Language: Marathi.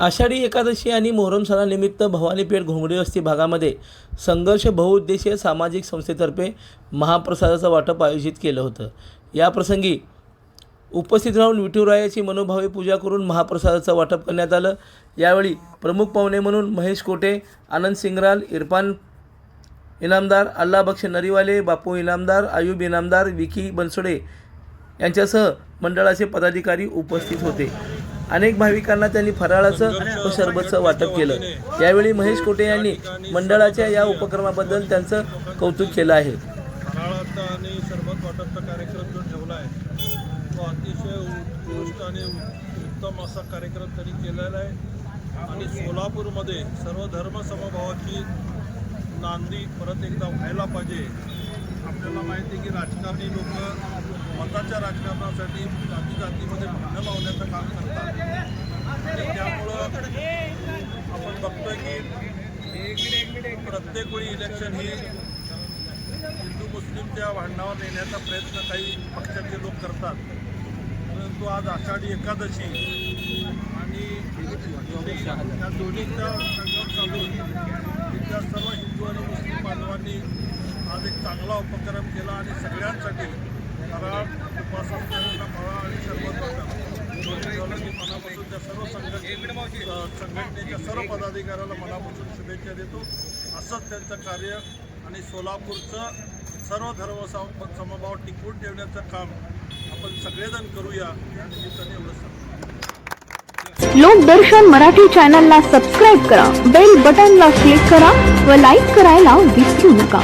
आषाढी एकादशी आणि मोहरम सणानिमित्त भवानीपेठ घोंगडी वस्ती भागामध्ये संघर्ष बहुउद्देशीय सामाजिक संस्थेतर्फे महाप्रसादाचं वाटप आयोजित केलं होतं. याप्रसंगी उपस्थित राहून विठुरायाची मनोभावी पूजा करून महाप्रसादाचं वाटप करण्यात आलं. यावेळी प्रमुख पाहुणे म्हणून महेश कोटे आनंद सिंगराल इरफान इनामदार अल्लाबक्ष नरीवाले बापू इनामदार आयुब इनामदार विकी बनसोडे यांच्यासह मंडळाचे पदाधिकारी उपस्थित होते. अनेक भाविकांना त्यांनी फराळाचं व सरबतचं वाटप केलं. यावेळी महेश कोटे यांनी मंडळाच्या या उपक्रमाबद्दल त्यांचं कौतुक केलं आहे. फराळाचा आणि सरबत वाटपचा कार्यक्रम जो ठेवला आहे तो अतिशय उत्कृष्ट आणि उत्तम असा कार्यक्रम त्यांनी केलेला आहे. आणि सोलापूरमध्ये सर्व धर्म समभावाची नांदी परत एकदा व्हायला पाहिजे. आपल्याला माहिती आहे की राजकारणी लोक मताच्या राजकारणासाठी जाती जातीमध्ये भांडणं लावण्याचं काम करतात आणि त्यामुळं आपण बघतोय की प्रत्येक वेळी इलेक्शन ही हिंदू मुस्लिमच्या भांडणावर नेण्याचा प्रयत्न काही पक्षाचे लोक करतात. परंतु आज आषाढी एकादशी आणि दोन्ही- या दोन्हीचा संगम चालून इथल्या सर्व हिंदू आणि मुस्लिम बांधवांनी आज एक चांगला उपक्रम केला आणि सगळ्यांसाठी कारण उपास असलेल्यांना फराळ आणि सरबत वाटप दोन्ही ठेवलं मी मनापासून त्या सर्व संघटने संघटनेच्या सर्व पदाधिकाऱ्याला मनापासून शुभेच्छा देतो. असंच त्यांचं कार्य आणि सोलापूरचं सर्व धर्म समभाव टिकवून ठेवण्याचं काम आपण सगळेजण करूया. या निमित्ताने एवढं सांगतो. लोकदर्शन मराठी चॅनलला सबस्क्राईब करा बेल बटनला क्लिक करा व लाईक करायला विसरू नका.